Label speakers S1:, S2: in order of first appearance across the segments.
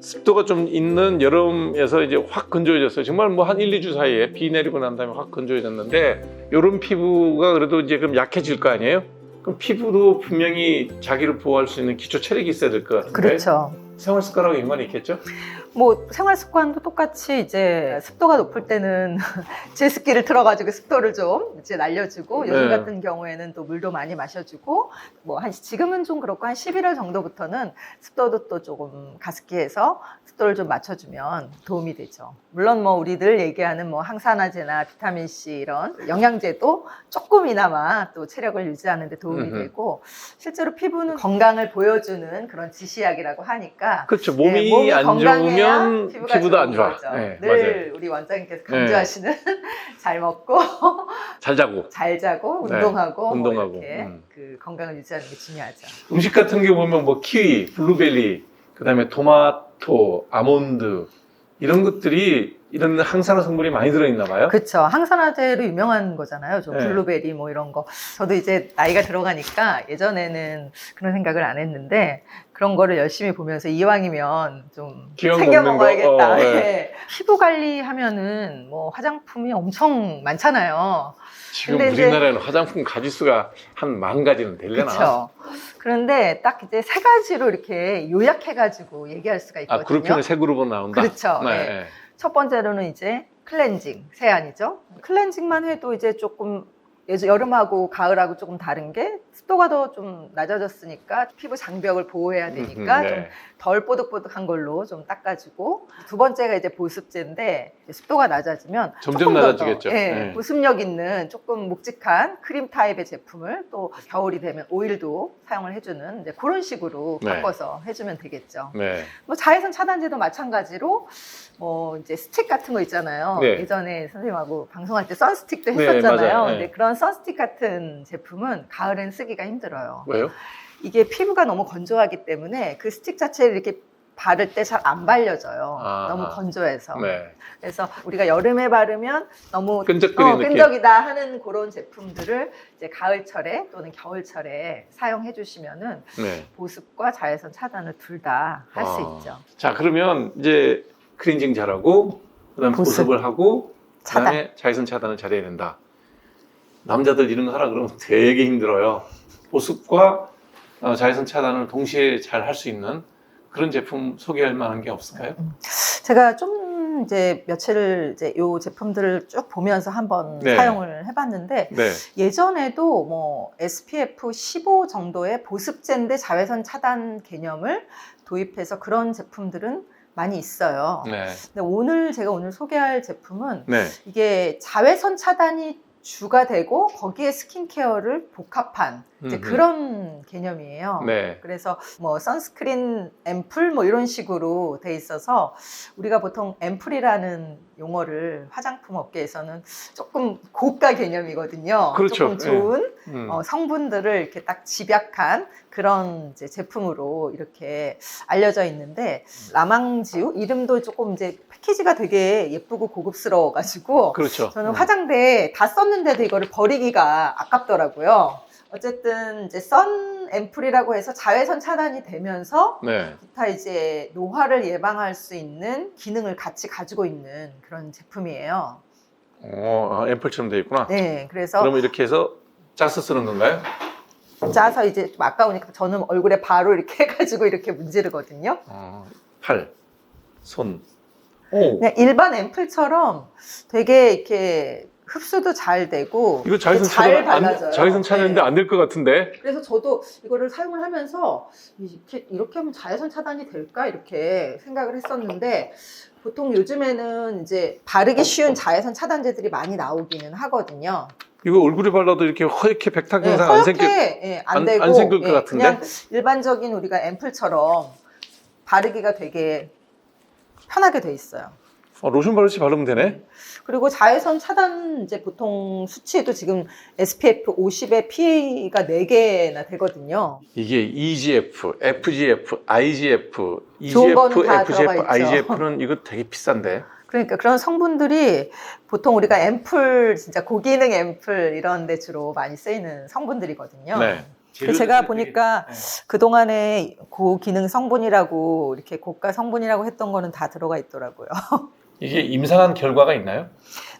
S1: 습도가 좀 있는 여름에서 이제 확 건조해졌어요. 정말 뭐 한 1, 2주 사이에 비 내리고 난 다음에 확 건조해졌는데 이런 피부가 그래도 이제 그럼 약해질 거 아니에요? 그럼 피부도 분명히 자기를 보호할 수 있는 기초 체력이 있어야 될 것 같은데
S2: 그렇죠.
S1: 생활 습관하고 연관이 있겠죠?
S2: 뭐 생활 습관도 똑같이 이제 습도가 높을 때는 제습기를 틀어가지고 습도를 좀 이제 날려주고 요즘
S1: 네.
S2: 같은 경우에는 또 물도 많이 마셔주고 뭐 한 지금은 좀 그렇고 한 11월 정도부터는 습도도 또 조금 가습기해서 습도를 좀 맞춰주면 도움이 되죠. 물론 뭐 우리들 얘기하는 뭐 항산화제나 비타민 C 이런 영양제도 조금이나마 또 체력을 유지하는 데 도움이
S1: 음흠.
S2: 되고 실제로 피부는 건강을 보여주는 그런 지시약이라고 하니까
S1: 그렇죠. 몸이,
S2: 네,
S1: 안
S2: 건강해야
S1: 좋으면
S2: 피부가
S1: 피부도 안 좋아. 네,
S2: 늘
S1: 맞아요.
S2: 우리 원장님께서 강조하시는 잘 먹고
S1: 잘 자고.
S2: 잘 자고
S1: 네,
S2: 운동하고 뭐
S1: 운동하고,
S2: 이렇게
S1: 음.
S2: 그 건강을 유지하는 게 중요하죠.
S1: 음식 같은 게 보면 뭐 키위, 블루베리, 그다음에 토마토, 아몬드 이런 것들이 이런 항산화 성분이 많이 들어있나 봐요.
S2: 그렇죠. 항산화제로 유명한 거잖아요. 저
S1: 네.
S2: 블루베리 뭐 이런 거. 저도 이제 나이가 들어가니까 예전에는 그런 생각을 안 했는데 그런 거를 열심히 보면서 이왕이면 좀 챙겨 먹어야겠다.
S1: 어, 네.
S2: 네. 피부 관리하면은 뭐 화장품이 엄청 많잖아요.
S1: 지금 우리나라에는 화장품 가지수가 한 만 가지는 되려나?
S2: 그렇죠. 그런데 딱 이제 세 가지로 이렇게 요약해가지고 얘기할 수가 있거든요.
S1: 아 그룹형의 세 그룹은 나온다.
S2: 그렇죠.
S1: 네.
S2: 네.
S1: 네.
S2: 첫 번째로는 이제 클렌징, 세안이죠. 클렌징만 해도 이제 조금 여름하고 가을하고 조금 다른 게 습도가 더 좀 낮아졌으니까 피부 장벽을 보호해야 되니까
S1: 음, 네.
S2: 좀 덜 뽀득뽀득한 걸로 좀 닦아주고 두 번째가 이제 보습제인데 이제 습도가 낮아지면
S1: 점점
S2: 조금 더 더,
S1: 낮아지겠죠.
S2: 예,
S1: 네.
S2: 보습력 있는 조금 묵직한 크림 타입의 제품을 또 겨울이 되면 오일도 사용을 해주는 이제 그런 식으로
S1: 네.
S2: 바꿔서 해주면 되겠죠.
S1: 네.
S2: 뭐 자외선 차단제도 마찬가지로 뭐 이제 스틱 같은 거 있잖아요.
S1: 네.
S2: 예전에 선생님하고 방송할 때 선스틱도
S1: 네,
S2: 했었잖아요.
S1: 맞아요. 네.
S2: 근데 그런 선스틱 같은 제품은 가을엔 쓰기 가 힘들어요.
S1: 왜요?
S2: 이게 피부가 너무 건조하기 때문에 그 스틱 자체를 이렇게 바를 때 잘 안 발려져요.
S1: 아.
S2: 너무 건조해서.
S1: 네.
S2: 그래서 우리가 여름에 바르면 너무
S1: 끈적거리는
S2: 어,
S1: 느낌.
S2: 끈적이다 하는 그런 제품들을 이제 가을철에 또는 겨울철에 사용해 주시면은
S1: 네.
S2: 보습과 자외선 차단을 둘 다 할수
S1: 아.
S2: 있죠.
S1: 자 그러면 이제 클렌징 잘하고 그다음 에
S2: 보습.
S1: 보습을 하고
S2: 차단.
S1: 그다음에 자외선 차단을 잘해야 된다. 남자들 이런 거 하라 그러면 되게 힘들어요. 보습과 어, 자외선 차단을 동시에 잘 할 수 있는 그런 제품 소개할 만한 게 없을까요?
S2: 제가 좀 이제 며칠 이제 요 제품들을 쭉 보면서 한번
S1: 네.
S2: 사용을 해봤는데
S1: 네.
S2: 예전에도 뭐 SPF 15 정도의 보습제인데 자외선 차단 개념을 도입해서 그런 제품들은 많이 있어요.
S1: 네.
S2: 근데 오늘 제가 오늘 소개할 제품은
S1: 네.
S2: 이게 자외선 차단이 주가 되고 거기에 스킨케어를 복합한 이제. 그런 개념이에요.
S1: 네.
S2: 그래서 뭐 선스크린 앰플 뭐 이런 식으로 돼 있어서 우리가 보통 앰플이라는 용어를 화장품 업계에서는 조금 고가 개념이거든요.
S1: 그렇죠.
S2: 조금 좋은
S1: 음.
S2: 어, 성분들을 이렇게 딱 집약한 그런 이제 제품으로 이렇게 알려져 있는데 라망지우 이름도 조금 이제 패키지가 되게 예쁘고 고급스러워가지고
S1: 그렇죠.
S2: 저는
S1: 음.
S2: 화장대에 다 썼는데도 이거를 버리기가 아깝더라고요. 어쨌든 이제 선 앰플이라고 해서 자외선 차단이 되면서
S1: 네.
S2: 기타 이제 노화를 예방할 수 있는 기능을 같이 가지고 있는 그런 제품이에요.
S1: 어, 아, 앰플처럼 돼 있구나.
S2: 네, 그래서
S1: 그러면 이렇게 해서 짜서 쓰는 건가요?
S2: 짜서 이제 좀 아까우니까 저는 얼굴에 바로 이렇게 해가지고 이렇게 문지르거든요.
S1: 어, 팔, 손. 오.
S2: 그냥 일반 앰플처럼 되게 이렇게 흡수도 잘 되고
S1: 이거 자외선
S2: 잘
S1: 차단 안,
S2: 발라져요.
S1: 자외선 차단인데
S2: 네.
S1: 안 될 것 같은데.
S2: 그래서 저도 이거를 사용을 하면서 이렇게, 이렇게 하면 자외선 차단이 될까 이렇게 생각을 했었는데 보통 요즘에는 이제 바르기 쉬운 자외선 차단제들이 많이 나오기는 하거든요.
S1: 이거 얼굴에 발라도 이렇게 허옇게 백탁
S2: 네,
S1: 현상 안
S2: 허옇게
S1: 생겨.
S2: 예, 안,
S1: 안-
S2: 되고
S1: 안 생길 것
S2: 예,
S1: 같은데?
S2: 그냥 일반적인 우리가 앰플처럼 바르기가 되게 편하게 돼 있어요.
S1: 어, 로션 바르듯이 바르면 되네.
S2: 그리고 자외선 차단 이제 보통 수치도 지금 SPF 50에 PA가 4개나 되거든요.
S1: 이게 EGF, FGF, IGF,
S2: 좋은 거는
S1: EGF,
S2: 다
S1: FGF,
S2: 들어가 있죠.
S1: IGF는 이거 되게 비싼데.
S2: 그러니까 그런 성분들이 보통 우리가 앰플 진짜 고기능 앰플 이런 데 주로 많이 쓰이는 성분들이거든요.
S1: 네.
S2: 제가 보니까
S1: 네.
S2: 그동안에 고기능 성분이라고 이렇게 고가 성분이라고 했던 거는 다 들어가 있더라고요.
S1: 이게 임상한 결과가 있나요?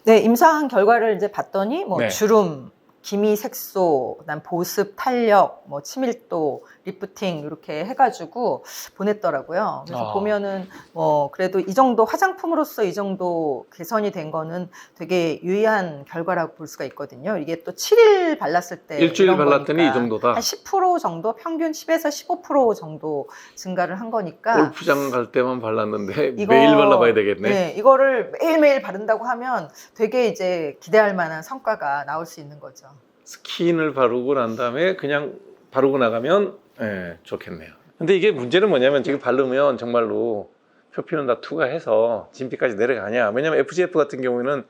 S2: 네, 임상 결과를 이제 봤더니 뭐
S1: 네.
S2: 주름, 기미 색소, 그다음 보습, 탄력, 뭐 치밀도, 리프팅 이렇게 해가지고 보냈더라고요. 그래서
S1: 아.
S2: 보면은 뭐 그래도 이 정도 화장품으로서 이 정도 개선이 된 거는 되게 유의한 결과라고 볼 수가 있거든요. 이게 또 7일 발랐을 때
S1: 일주일 발랐더니 이 정도다.
S2: 한 10% 정도 평균 10에서 15% 정도 증가를 한 거니까
S1: 골프장 갈 때만 발랐는데
S2: 이거-
S1: 매일 발라봐야 되겠네.
S2: 네, 이거를 매일 매일 바른다고 하면 되게 이제 기대할 만한 성과가 나올 수 있는 거죠.
S1: 스킨을 바르고 난 다음에 그냥 바르고 나가면 예, 좋겠네요. 근데 이게 문제는 뭐냐면 지금 바르면 정말로 표피는 다 투과해서 진피까지 내려가냐. 왜냐면 FGF 같은 경우에는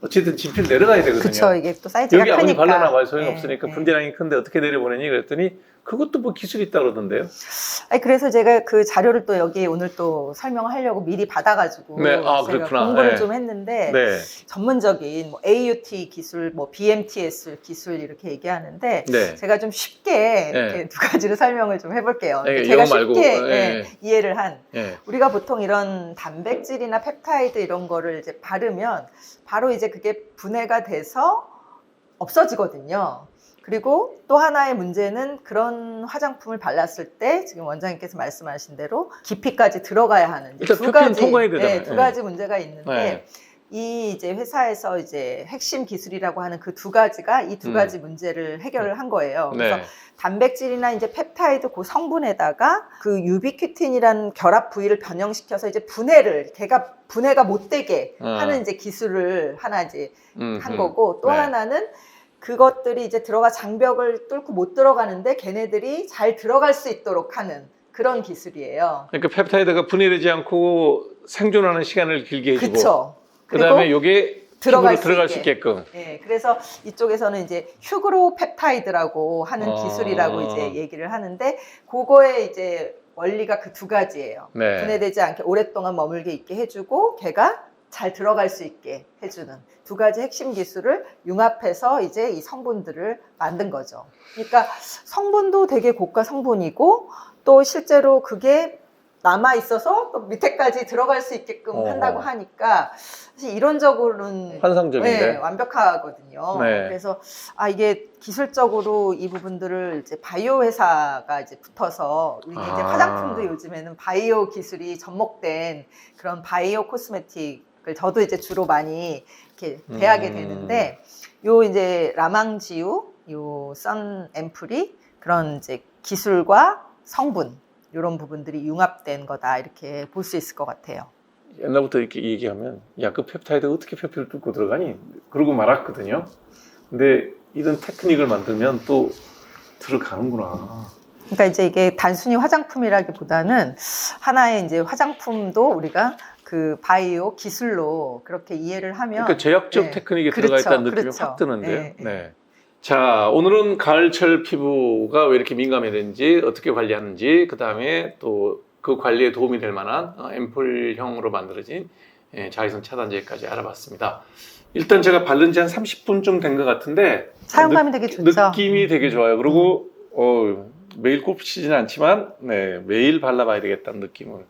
S1: 어쨌든 진피를 내려가야 되거든요.
S2: 그렇죠. 이게 또 사이즈가
S1: 여기 아무리
S2: 크니까.
S1: 발라놔봐야 소용없으니까
S2: 네, 네.
S1: 분대량이 큰데 어떻게 내려보내니 그랬더니 그것도 뭐 기술이 있다 그러던데요.
S2: 아니, 그래서 제가 그 자료를 또 여기 오늘 또 설명하려고 미리 받아가지고
S1: 네, 아,
S2: 제가
S1: 그렇구나.
S2: 공부를
S1: 네.
S2: 좀 했는데
S1: 네.
S2: 전문적인 뭐 AUT 기술, 뭐 BMTS 기술 이렇게 얘기하는데
S1: 네.
S2: 제가 좀 쉽게
S1: 네.
S2: 이렇게 두 가지를 설명을 좀 해볼게요.
S1: 네,
S2: 제가
S1: 말고.
S2: 쉽게
S1: 네.
S2: 예, 이해를 한
S1: 예.
S2: 우리가 보통 이런 단백질이나 펩타이드 이런 거를 이제 바르면 바로 이제 그게 분해가 돼서 없어지거든요. 그리고 또 하나의 문제는 그런 화장품을 발랐을 때 지금 원장님께서 말씀하신 대로 깊이까지 들어가야 하는 두 가지. 네, 두
S1: 네.
S2: 가지 문제가 있는데
S1: 네.
S2: 이 이제 회사에서 이제 핵심 기술이라고 하는 그 두 가지가 이두
S1: 음.
S2: 가지 문제를 해결을 한 거예요. 그래서
S1: 네.
S2: 단백질이나 이제 펩타이드 그 성분에다가 그 유비큐틴이라는 결합 부위를 변형시켜서 이제 분해를 걔가 분해가 못 되게
S1: 어.
S2: 하는 이제 기술을 하나 이제
S1: 음,
S2: 한
S1: 음.
S2: 거고 또
S1: 네.
S2: 하나는 그것들이 이제 들어가 장벽을 뚫고 못 들어가는데 걔네들이 잘 들어갈 수 있도록 하는 그런 기술이에요.
S1: 그러니까 펩타이드가 분해되지 않고 생존하는 시간을 길게 해주고
S2: 그쵸?
S1: 그다음에 요게
S2: 들어갈 수
S1: 들어갈 수
S2: 있게.
S1: 있게끔
S2: 예, 그래서 이쪽에서는 이제 휴그로 펩타이드라고 하는
S1: 아.
S2: 기술이라고 이제 얘기를 하는데 그거의 이제 원리가 그 두 가지예요.
S1: 네.
S2: 분해되지 않게 오랫동안 머물게 있게 해주고 걔가 잘 들어갈 수 있게 해주는 두 가지 핵심 기술을 융합해서 이제 이 성분들을 만든 거죠. 그러니까 성분도 되게 고가 성분이고 또 실제로 그게 남아 있어서 또 밑에까지 들어갈 수 있게끔
S1: 어.
S2: 한다고 하니까 사실 이론적으로는
S1: 환상적인데
S2: 네, 완벽하거든요.
S1: 네.
S2: 그래서 아 이게 기술적으로 이 부분들을 이제 바이오 회사가 이제 붙어서 우리 이제
S1: 아.
S2: 화장품도 요즘에는 바이오 기술이 접목된 그런 바이오 코스메틱을 저도 이제 주로 많이 이렇게 대하게
S1: 음.
S2: 되는데 요 이제 라망지우, 요 선 앰플이 그런 이제 기술과 성분 이런 부분들이 융합된 거다 이렇게 볼 수 있을 것 같아요.
S1: 옛날부터 이렇게 얘기하면 야 그 펩타이드 어떻게 표피를 뚫고 들어가니 그러고 말았거든요. 근데 이런 테크닉을 만들면 또 들어가는구나.
S2: 그러니까 이제 이게 단순히 화장품이라기보다는 하나의 이제 화장품도 우리가 그 바이오 기술로 그렇게 이해를 하면
S1: 그러니까 제약적
S2: 네.
S1: 테크닉이
S2: 그렇죠,
S1: 들어가 있다는 느낌이
S2: 그렇죠.
S1: 확 드는데요.
S2: 네,
S1: 네.
S2: 네.
S1: 자, 오늘은 가을철 피부가 왜 이렇게 민감해졌는지, 어떻게 관리하는지, 그 다음에 또 그 관리에 도움이 될 만한 어, 앰플형으로 만들어진 예, 자외선 차단제까지 알아봤습니다. 일단 제가 바른 지 한 30분쯤 된 것 같은데
S2: 사용감이
S1: 느-
S2: 되게 좋죠.
S1: 느낌이 되게 좋아요. 그리고 어, 매일 치지는 않지만 네, 매일 발라봐야 되겠다는 느낌을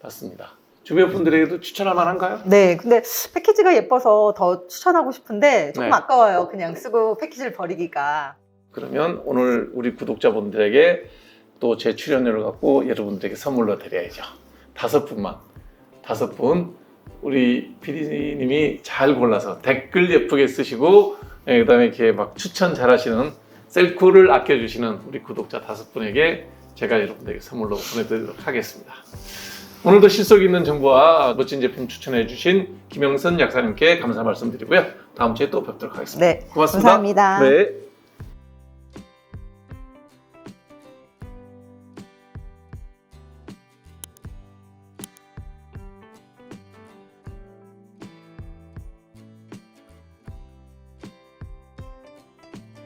S1: 받습니다. 주변 분들에게도 추천할 만한가요?
S2: 네, 근데 패키지가 예뻐서 더 추천하고 싶은데 조금
S1: 네.
S2: 아까워요. 그냥 쓰고 패키지를 버리기가.
S1: 그러면 오늘 우리 구독자분들에게 또 제 출연료를 갖고 여러분들에게 선물로 드려야죠. 다섯 분만. 다섯 분. 우리 PD님이 잘 골라서 댓글 예쁘게 쓰시고, 예, 그 다음에 이렇게 막 추천 잘 하시는 셀코를 아껴주시는 우리 구독자 다섯 분에게 제가 여러분들에게 선물로 보내드리도록 하겠습니다. 오늘도 실속 있는 정보와 멋진 제품 추천해 주신 김영선 약사님께 감사 말씀드리고요. 다음 주에 또 뵙도록 하겠습니다.
S2: 네,
S1: 고맙습니다.
S2: 감사합니다.
S1: 네.